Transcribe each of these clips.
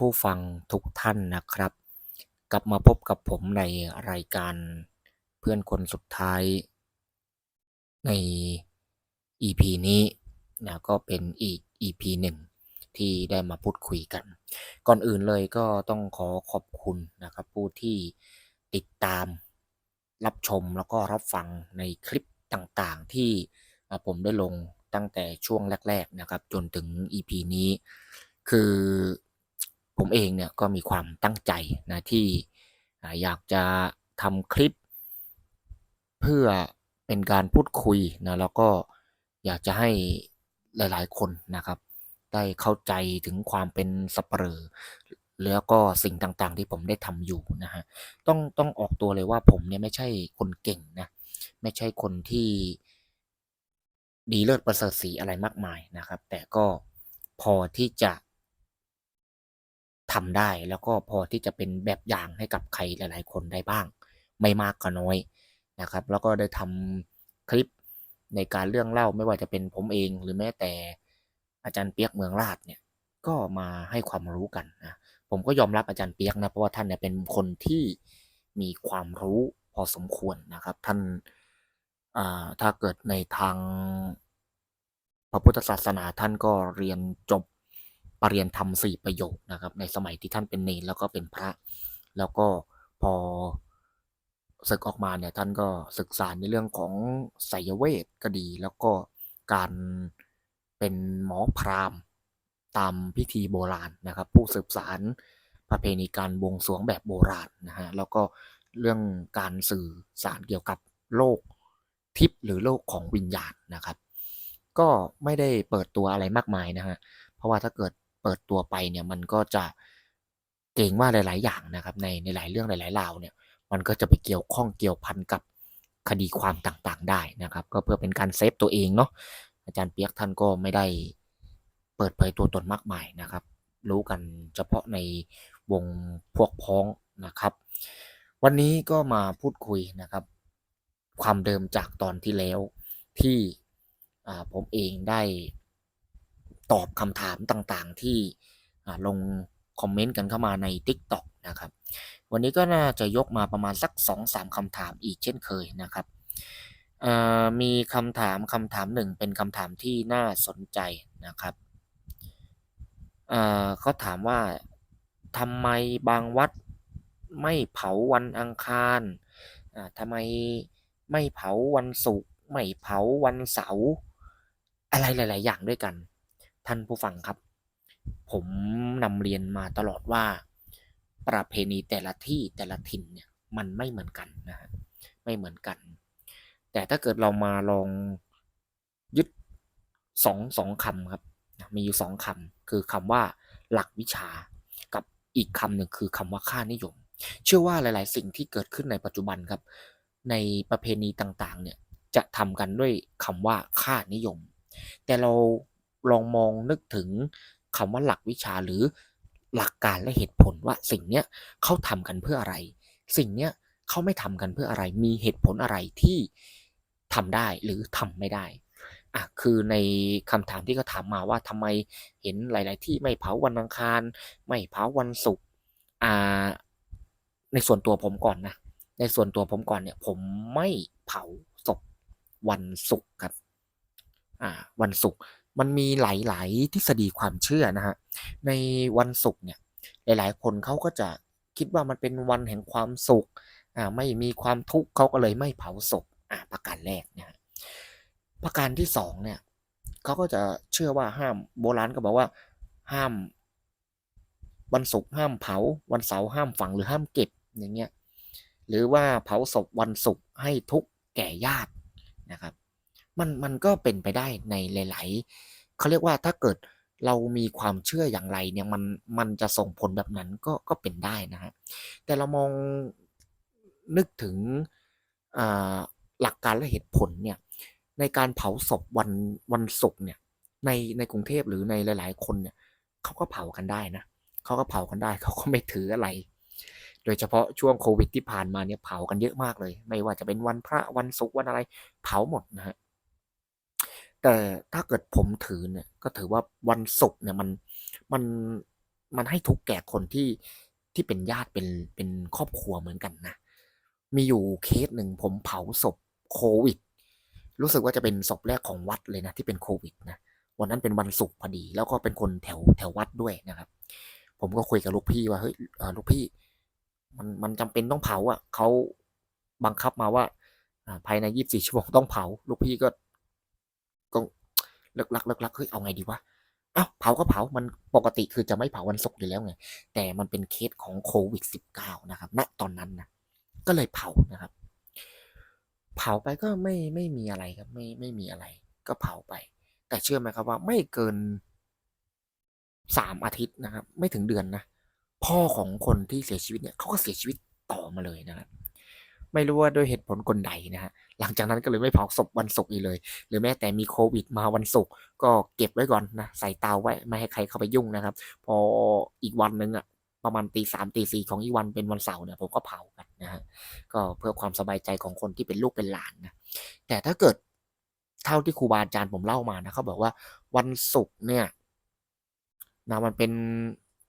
ผู้ฟังทุกท่านนะครับ กลับมาพบกับผมในรายการเพื่อนคนสุดท้าย ใน EP นี้นะก็เป็นอีก EP หนึ่งที่ได้มาพูดคุยกัน ก่อนอื่นเลยก็ต้องขอขอบคุณนะครับ ผู้ที่ติดตามรับชมแล้วก็รับฟังในคลิปต่างๆ ที่ผมได้ลงตั้งแต่ช่วงแรก ๆนะครับ จนถึง EP นี้ คือ ผมเองเนี่ยก็มีความตั้งใจนะที่อยากจะทำคลิป เพื่อเป็นการพูดคุยนะแล้วก็อยากจะให้หลาย ๆ คนนะครับ ได้เข้าใจถึงความเป็นสับเปลอแล้วก็สิ่งต่างๆ ที่ผมได้ทำอยู่นะฮะต้องต้องออกตัวเลยว่าผมเนี่ยไม่ใช่คนเก่งนะไม่ใช่คนที่ดีเลิศประเสริฐศรีอะไรมากมายนะครับ แต่ก็พอที่จะ ทำได้แล้วก็พอที่จะเป็นแบบอย่างให้กับใครหลาย ๆ คนได้บ้าง ไม่มากก็น้อยนะครับ แล้วก็ได้ทำคลิปในการเรื่องเล่าไม่ว่าจะเป็นผมเองหรือแม้แต่อาจารย์เปียกเมืองราชเนี่ยก็มาให้ความรู้กันนะผมก็ยอมรับอาจารย์เปียกนะเพราะว่าท่านเนี่ยเป็นคนที่มีความรู้พอสมควรนะครับ ท่านาถ้าเกิดในทางพระพุทธศาสนาท่านก็เรียนจบ ปรริญญาธรรมสี่ประโยคนะครับ ในสมัยที่ท่านเป็นเนรแล้วก็เป็นพระ แล้วก็พอศึกออกมาเนี่ยท่านก็ศึกษาในเรื่องของไสยเวทก็ดี แล้วก็การเป็นหมอพราหมณ์ตามพิธีโบราณนะครับ ผู้สืบสารประเพณีการบวงสรวงแบบโบราณนะฮะแล้วก็เรื่องการสื่อสารเกี่ยวกับโลกทิพย์หรือโลกของวิญญาณนะครับ ก็ไม่ได้เปิดตัวอะไรมากมายนะฮะเพราะว่าถ้าเกิด เปิดตัวไปเนี่ยมันก็จะเกรงว่าหลาย ๆ อย่างนะครับ ในในหลายเรื่องหลายๆราวเนี่ยมันก็จะไปเกี่ยวข้องเกี่ยวพันกับคดีความต่างๆ ได้นะครับ ก็เพื่อเป็นการเซฟตัวเองเนาะอาจารย์เปียกท่านก็ไม่ได้เปิดเผยตัวตนมากมายนะครับ รู้กันเฉพาะในวงพวกพ้องนะครับ วันนี้ก็มาพูดคุยนะครับ ความเดิมจากตอนที่แล้วที่ผมเองได้ ตอบคำถามต่างๆที่ลงคอมเมนต์กันเข้ามาใน TikTok นะครับ วันนี้ก็น่าจะยกมาประมาณสัก 2-3คำถามอีกเช่นเคยนะครับมีคำถามคำถามหนึ่งเป็นคำถามที่น่าสนใจนะครับเขาถามว่าทำไมบางวัดไม่เผาวันอังคารทำไมไม่เผาวันศุกร์ไม่เผาวันเสาร์อะไรหลาย ๆ อย่างด้วยกัน ท่านผู้ฟังครับ ผมนำเรียนมาตลอดว่า ประเพณีแต่ละที่แต่ละถิ่นเนี่ยมันไม่เหมือนกันนะฮะไม่เหมือนกัน แต่ถ้าเกิดเรามาลองยึดสองสองคำครับมีอยู่สองคำคือคำว่าหลักวิชากับอีกคำหนึ่งคือคำว่าค่านิยม เชื่อว่าหลาย ๆ สิ่งที่เกิดขึ้นในปัจจุบันครับ ในประเพณีต่าง ๆ เนี่ยจะทำกันด้วยคำว่าค่านิยม แต่เรา ลองมองนึกถึงคำว่าหลักวิชาหรือหลักการและเหตุผลว่าสิ่งเนี้ยเขาทำกันเพื่ออะไร สิ่งเนี้ยเขาไม่ทำกันเพื่ออะไร มีเหตุผลอะไรที่ทำได้หรือทำไม่ได้อะคือในคำถามที่เขาถามมาว่าทำไมเห็นหลาย ๆ ที่ไม่เผาวันอังคาร ไม่เผาวันศุกร์อ่าในส่วนตัวผมก่อนนะ ในส่วนตัวผมก่อนเนี่ย ผมไม่เผาศพวันศุกร์ครับอ่าวันศุกร์ มันมีหลาย ๆ ทฤษฎีความเชื่อนะฮะ ในวันศุกร์เนี่ย หลาย ๆ คนเขาก็จะคิดว่ามันเป็นวันแห่งความสุข อ่า ไม่มีความทุกข์เขาก็เลยไม่เผาศพ อ่า ประการแรกนะฮะประการที่สองเนี่ยเขาก็จะเชื่อว่าห้ามโบราณก็บอกว่าห้ามวันศุกร์ห้ามเผา วันเสาร์ห้ามฝังหรือห้ามเก็บอย่างเงี้ย หรือว่าเผาศพวันศุกร์ให้ทุกแก่ญาตินะครับ มันมันก็เป็นไปได้ในหลาย ๆเขาเรียกว่าถ้าเกิดเรามีความเชื่ออย่างไรเนี่ยมันมันจะส่งผลแบบนั้นก็ก็เป็นได้นะฮะแต่เรามองนึกถึงหลักการและเหตุผลเนี่ยในการเผาศพวันวันศุกร์เนี่ยในในกรุงเทพหรือในหลาย ๆ คนเนี่ยเขาก็เผากันได้นะเขาก็เผากันได้เขาก็ไม่ถืออะไร โดยเฉพาะช่วงโควิดที่ผ่านมาเนี่ยเผากันเยอะมากเลย ไม่ว่าจะเป็นวันพระวันศุกร์วันอะไร เผาหมดนะฮะ แต่ถ้าเกิดผมถือเนี่ยก็ถือว่าวันศุกร์เนี่ยมันมันมันให้ทุกแก่คนที่ที่เป็นญาติเป็นเป็นครอบครัวเหมือนกันนะ มีอยู่เคสหนึ่งผมเผาศพโควิด รู้สึกว่าจะเป็นศพแรกของวัดเลยนะที่เป็นโควิดนะวันนั้นเป็นวันศุกร์พอดี แล้วก็เป็นคนแถวแถววัดด้วยนะครับ ผมก็คุยกับลูกพี่ว่าเฮ้ยลูกพี่ มันมันจำเป็นต้องเผาอะเขาบังคับมาว่าภายในยี่สิบสี่ชั่วโมงต้องเผา ลูกพี่ก็ เลิกลักเลิกลักเฮ้ยเอาไงดีวะเอ้าเผาก็เผา มันปกติคือจะไม่เผาวันศุกร์อยู่แล้วไง แต่มันเป็นเคสของโควิดสิบเก้านะครับ ณ ตอนนั้นนะ ก็เลยเผานะครับ เผาไปก็ไม่ไม่มีอะไรครับ ไม่ไม่มีอะไร ก็เผาไป แต่เชื่อไหมครับว่าไม่เกินสามอาทิตย์นะครับ ไม่ถึงเดือนนะ พ่อของคนที่เสียชีวิตเนี่ยเขาก็เสียชีวิตต่อมาเลยนะครับ ไม่รู้ว่าด้วยเหตุผลกลใดนะฮะหลังจากนั้นก็เลยไม่เผาศพวันศุกร์อีกเลย หรือแม้แต่มีโควิดมาวันศุกร์ก็เก็บไว้ก่อนนะใส่เตาไว้ไม่ให้ใครเข้าไปยุ่งนะครับ พออีกวันหนึ่งอะประมาณตีสามตีสี่ของอีกวันเป็นวันเสาร์เนี่ยผมก็เผากันนะฮะก็เพื่อความสบายใจของคนที่เป็นลูกเป็นหลานนะแต่ถ้าเกิดเท่าที่ครูบาอาจารย์ผมเล่ามานะเขาบอกว่าวันศุกร์เนี่ยนะมันเป็น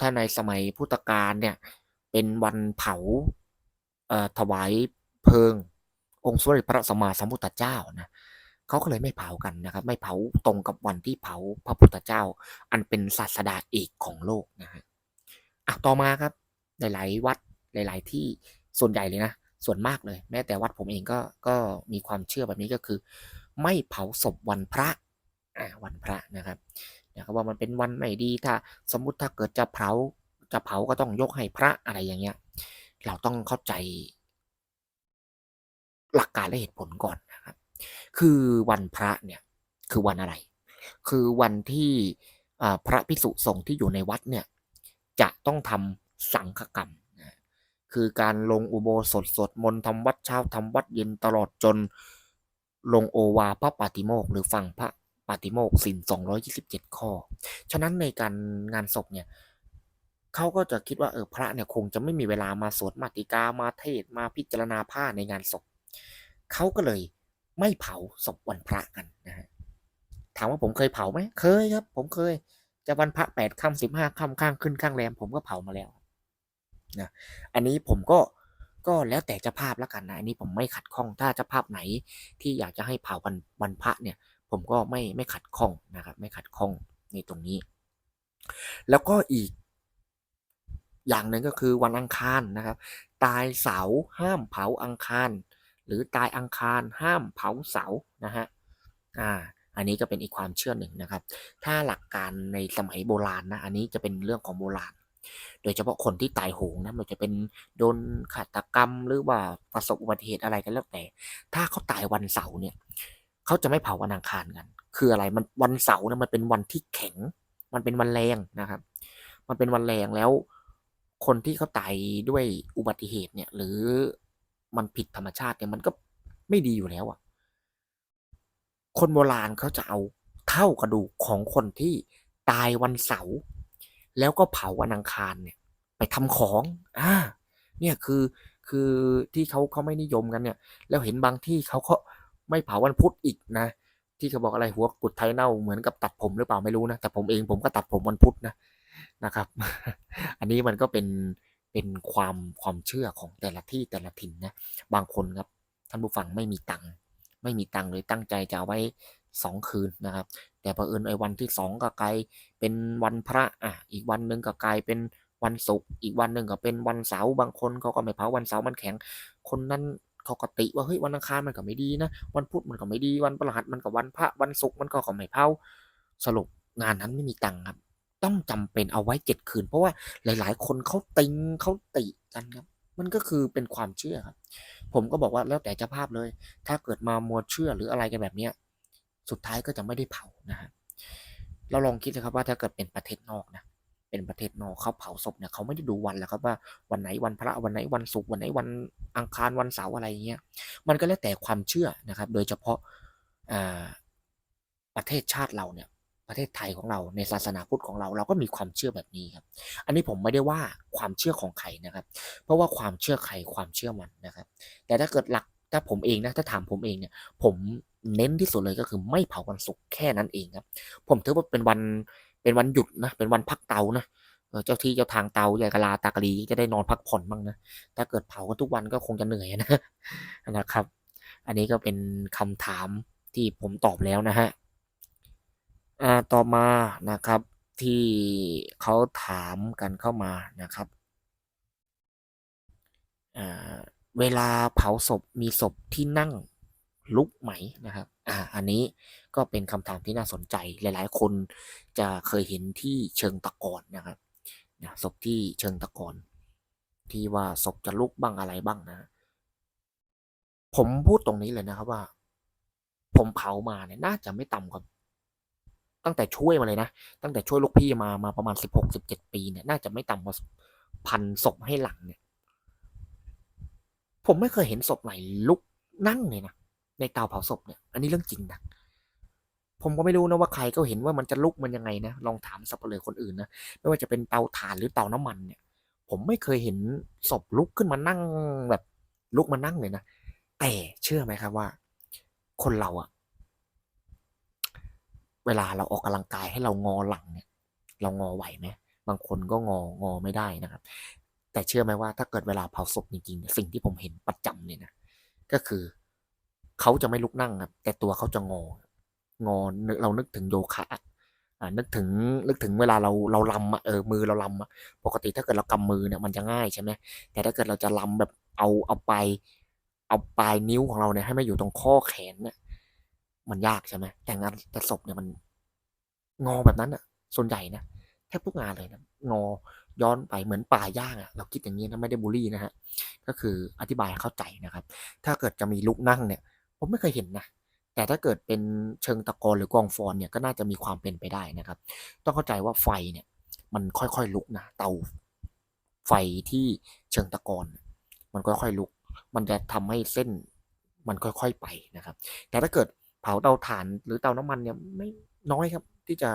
ถ้าในสมัยพุทธกาลเนี่ย เป็นวันเผาเอ่อถวาย เพลิง องค์สมเด็จพระสัมมาสัมพุทธเจ้านะเขาก็เลยไม่เผากันนะครับ ไม่เผาตรงกับวันที่เผาพระพุทธเจ้า อันเป็นศาสดาเอกของโลกนะฮะอะต่อมาครับ หลาย ๆ วัดหลาย ๆ ที่ส่วนใหญ่เลยนะ ส่วนมากเลย แม้แต่วัดผมเองก็ก็มีความเชื่อแบบนี้ก็คือ ไม่เผาศพวันพระอ่าวันพระนะครับนะครับว่ามันเป็นวันไม่ดีถ้าสมมุติถ้าเกิดจะเผาจะเผาก็ต้องยกให้พระอะไรอย่างเงี้ย เราต้องเข้าใจ หลักการและเหตุผลก่อนนะครับ คือวันพระเนี่ยคือวันอะไร คือวันที่พระภิกษุสงฆ์ที่อยู่ในวัดเนี่ยจะต้องทำสังฆกรรมนะคือการลงอุโบสถสวดมนต์ทำวัดเช้าทำวัดเย็นตลอดจนลงโอวาพระปาติโมกหรือฟังพระปาติโมกสิน227 ข้อ ฉะนั้นในการงานศพเนี่ยเขาก็จะคิดว่าเออพระเนี่ยคงจะไม่มีเวลามาสวดมาติกามาเทศมาพิจารณาผ้าในงานศพ เขาก็เลยไม่เผาศพวันพระกันนะฮะถามว่าผมเคยเผาไหมเคยครับ ผมเคย จะวันพระแปดค่ำสิบห้าค่ำข้างขึ้นข้างแรมผมก็เผามาแล้วนะอันนี้ผมก็ก็แล้วแต่เจ้าภาพแล้วกันนะอันนี้ผมไม่ขัดข้องถ้าเจ้าภาพไหนที่อยากจะให้เผาวันวันพระเนี่ย ผมก็ไม่ไม่ขัดข้องนะครับ ไม่ขัดข้องในตรงนี้ แล้วก็อีก อย่างหนึ่งก็คือวันอังคารนะครับ ตายเสาห้ามเผาอังคาร หรือตายอังคารห้ามเผาเสานะฮะอ่าอันนี้ก็เป็นอีกความเชื่อหนึ่งนะครับ ถ้าหลักการในสมัยโบราณนะ อันนี้จะเป็นเรื่องของโบราณ โดยเฉพาะคนที่ตายโหงนะมันจะเป็นโดนฆาตกรรมหรือว่าประสบอุบัติเหตุอะไรกันแล้วแต่ ถ้าเขาตายวันเสาร์เนี่ย เขาจะไม่เผาวันอังคารกัน คืออะไร มันวันเสาร์นี่ยมันเป็นวันที่แข็ง มันเป็นวันแรงนะครับ มันเป็นวันแรงแล้ว คนที่เขาตายด้วยอุบัติเหตุเนี่ย หรือ มันผิดธรรมชาติเนี่ยมันก็ไม่ดีอยู่แล้วอะคนโบราณเขาจะเอาเท่ากระดูกของคนที่ตายวันเสาร์แล้วก็เผาวันอังคารเนี่ย ไปทำของอ่าเนี่ยคือคือที่เขาเขาไม่นิยมกันเนี่ย แล้วเห็นบางที่เขาก็ไม่เผาวันพุธอีกนะ ที่เขาบอกอะไรหัวกุดไทยเน่าเหมือนกับตัดผมหรือเปล่าไม่รู้นะแต่ผมเองผมก็ตัดผมวันพุธนะนะครับ อันนี้มันก็เป็น เป็นความความเชื่อของแต่ละที่แต่ละถิ่นนะบางคนครับท่านผู้ฟังไม่มีตังค์ไม่มีตังค์เลยตั้งใจจะเอาไว้สองคืนนะครับ แต่เผอิญไอ้วันที่สองก็กลายเป็นวันพระอะอีกวันหนึ่งก็กลายเป็นวันศุกร์อีกวันหนึ่งก็เป็นวันเสาร์บางคนเขาก็ไม่เผาวันเสาร์มันแข็ง คนนั้นเขาก็ติว่าเฮ้ยวันอังคารมันก็ไม่ดีนะวันพุธมันก็ไม่ดีวันพฤหัสมันก็วันพระวันศุกร์มันก็ก็ไม่เผาสรุปงานนั้นไม่มีตังค์ครับ ต้องจำเป็นเอาไว้เจ็ดคืน เพราะว่าหลาย ๆ คนเขาติงเขาติกันครับ มันก็คือเป็นความเชื่อครับ ผมก็บอกว่าแล้วแต่เจ้าภาพเลย ถ้าเกิดมามัวเชื่อหรืออะไรกันแบบเนี้ยสุดท้ายก็จะไม่ได้เผานะฮะเราลองคิดนะครับว่าถ้าเกิดเป็นประเทศนอกนะเป็นประเทศนอกเขาเผาศพเนี่ยเขาไม่ได้ดูวันแล้วครับว่าวันไหนวันพระวันไหนวันศุกร์วันไหนวันอังคารวันเสาร์อะไรเงี้ยมันก็แล้วแต่ความเชื่อนะครับ โดยเฉพาะอ่าประเทศชาติเราเนี่ย ประเทศไทยของเราในศาสนาพุทธของเราเราก็มีความเชื่อแบบนี้ครับ อันนี้ผมไม่ได้ว่าความเชื่อของใครนะครับ เพราะว่าความเชื่อใครความเชื่อมันนะครับ แต่ถ้าเกิดหลักถ้าผมเองนะถ้าถามผมเองเนี่ย ผมเน้นที่สุดเลยก็คือไม่เผาวันศุกร์แค่นั้นเองครับ ผมถือว่าเป็นวันเป็นวันหยุดนะเป็นวันพักเตานะเจ้าที่เจ้าทางเตาใหญ่กะลาตากะลีจะได้นอนพักผ่อนบ้างนะถ้าเกิดเผากันทุกวันก็คงจะเหนื่อยนะนะครับ อันนี้ก็เป็นคำถามที่ผมตอบแล้วนะฮะ อ่าต่อมานะครับที่เขาถามกันเข้ามานะครับอ่าเวลาเผาศพมีศพที่นั่งลุกไหมนะครับ อ่า อันนี้ก็เป็นคำถามที่น่าสนใจ หลาย ๆ คนจะเคยเห็นที่เชิงตะกอนนะครับนะศพที่เชิงตะกอนที่ว่าศพจะลุกบ้างอะไรบ้างนะ ผมพูดตรงนี้เลยนะครับว่า ผมเผามาเนี่ยน่าจะไม่ต่ำกว่า ตั้งแต่ช่วยมาเลยนะ ตั้งแต่ช่วยลูกพี่มามาประมาณสิบหกสิบเจ็ดปีเนี่ยน่าจะไม่ต่ำกว่าพันศพให้หลังเนี่ย ผมไม่เคยเห็นศพไหนลุกนั่งเลยนะในเตาเผาศพเนี่ย อันนี้เรื่องจริงนะผมก็ไม่รู้นะว่าใครก็เห็นว่ามันจะลุกมันยังไงนะลองถามสับเปลือคนอื่นนะไม่ว่าจะเป็นเตาถ่านหรือเตาน้ำมันเนี่ย ผมไม่เคยเห็นศพลุกขึ้นมานั่งแบบลุกมานั่งเลยนะแต่เชื่อไหมครับว่า คนเราอะ เวลาเราออกกำลังกายให้เรางอหลังเนี่ย เรางอไหวไหมบางคนก็งองอไม่ได้นะครับ แต่เชื่อไหมว่าถ้าเกิดเวลาเผาศพจริงๆเนี่ยสิ่งที่ผมเห็นประจำเนี่ยนะก็คือเขาจะไม่ลุกนั่งครับแต่ตัวเขาจะงองอเรานึกถึงโยคะอ่านึกถึงนึกถึงเวลาเราเราลำเออมือเราลำปกติถ้าเกิดเรากำมือเนี่ยมันจะง่ายใช่ไหมแต่ถ้าเกิดเราจะลำแบบเอาเอาไป เอาปลายนิ้วของเราเนี่ยให้มาอยู่ตรงข้อแขนเนี่ย มันยากใช่ไหมแต่งานแต่ศพเนี่ยมันงอแบบนั้นอะส่วนใหญ่นะแทบทุกงานเลยนะงอย้อนไปเหมือนป่าย่างอะเราคิดอย่างนี้นะไม่ได้บูลลี่นะฮะก็คืออธิบายเข้าใจนะครับ ถ้าเกิดจะมีลุกนั่งเนี่ย ผมไม่เคยเห็นนะแต่ถ้าเกิดเป็นเชิงตะกอนหรือกองฟอนเนี่ยก็น่าจะมีความเป็นไปได้นะครับ ต้องเข้าใจว่าไฟเนี่ย มันค่อยๆลุกนะเตาไฟที่เชิงตะกอนมันค่อยๆลุก มันจะทำให้เส้นมันค่อยๆไปนะครับ แต่ถ้าเกิด เผาเตาถ่านหรือเตาน้ำมันเนี่ยไม่น้อยครับ ที่จะ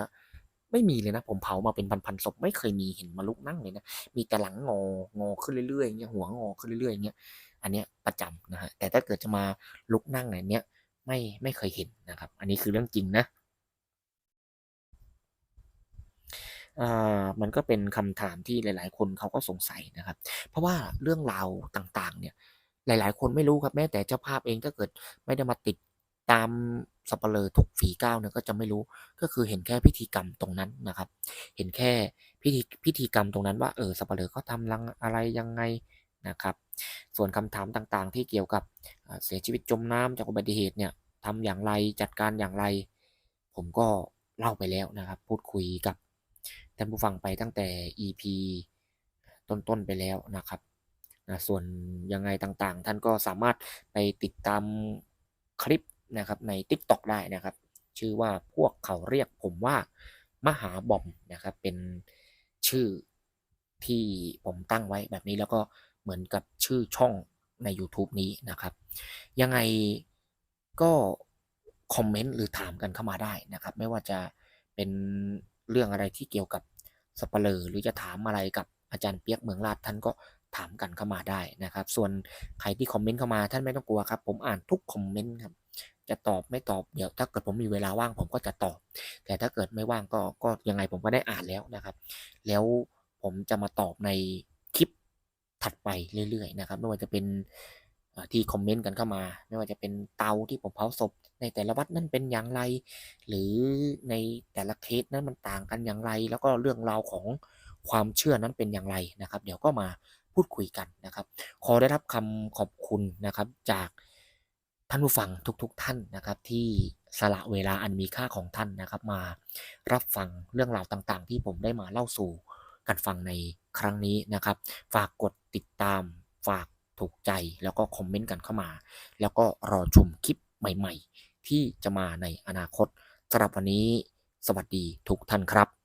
ไม่มีเลยนะ ผมเผามาเป็นพันๆศพไม่เคยมีเห็นมาลุกนั่งเลยนะมีแต่หลังงองอขึ้นเรื่อยๆเงี้ยหัวงอขึ้นเรื่อยๆเงี้ยอันเนี้ยประจำนะฮะแต่ถ้าเกิดจะมาลุกนั่งอะไรเนี้ยไม่ไม่เคยเห็นนะครับ อันนี้คือเรื่องจริงนะอ่ามันก็เป็นคำถามที่หลาย ๆ คนเขาก็สงสัยนะครับ เพราะว่าเรื่องราวต่าง ๆ เนี่ย หลาย ๆ คนไม่รู้ครับแม้แต่เจ้าภาพเองถ้าเกิดไม่ได้มาติด ตามสัปเหร่อทุกฝีก้าวเนี่ยก็จะไม่รู้ก็คือเห็นแค่พิธีกรรมตรงนั้นนะครับ เห็นแค่พิธีพิธีกรรมตรงนั้นว่าเออสัปเหร่อเขาทำรังอะไรยังไงนะครับ ส่วนคำถามต่างๆ ที่เกี่ยวกับเสียชีวิตจมน้ำจากอุบัติเหตุเนี่ยทำอย่างไรจัดการอย่างไร ผมก็เล่าไปแล้วนะครับ พูดคุยกับท่านผู้ฟังไปตั้งแต่ EP ต้นๆไปแล้วนะครับนะส่วนยังไงต่างๆ ท่านก็สามารถไปติดตามคลิป นะครับใน TikTok ได้นะครับ ชื่อว่าพวกเขาเรียกผมว่ามหาบอมนะครับ เป็นชื่อที่ผมตั้งไว้แบบนี้แล้วก็เหมือนกับชื่อช่องใน YouTube นี้นะครับ ยังไงก็คอมเมนต์หรือถามกันเข้ามาได้นะครับ ไม่ว่าจะเป็นเรื่องอะไรที่เกี่ยวกับสปเหร่อหรือจะถามอะไรกับอาจารย์เปียกเมืองราชท่านก็ถามกันเข้ามาได้นะครับ ส่วนใครที่คอมเมนต์เข้ามาท่านไม่ต้องกลัวครับ ผมอ่านทุกคอมเมนต์ครับ จะตอบไม่ตอบเดี๋ยวถ้าเกิดผมมีเวลาว่างผมก็จะตอบ แต่ถ้าเกิดไม่ว่างก็ก็ยังไงผมก็ได้อ่านแล้วนะครับ แล้วผมจะมาตอบในคลิปถัดไปเรื่อยๆนะครับไม่ว่าจะเป็นที่คอมเมนต์กันเข้ามา ไม่ว่าจะเป็นเตาที่ผมเผาศพ ในแต่ละวัดนั้นเป็นอย่างไร หรือในแต่ละเคสนั้นมันต่างกันอย่างไร แล้วก็เรื่องราวของความเชื่อนั้นเป็นอย่างไรนะครับ เดี๋ยวก็มาพูดคุยกันนะครับ ขอได้รับคำขอบคุณนะครับจาก ท่านผู้ฟังทุกๆทท่านนะครับ ที่สละเวลาอันมีค่าของท่านนะครับ มารับฟังเรื่องราวต่างๆ ที่ผมได้มาเล่าสู่กันฟังในครั้งนี้นะครับ ฝากกดติดตาม ฝากถูกใจแล้วก็คอมเมนต์กันเข้ามา แล้วก็รอชมคลิปใหม่ ๆ ที่จะมาในอนาคตสำหรับวันนี้ สวัสดีทุกท่านครับ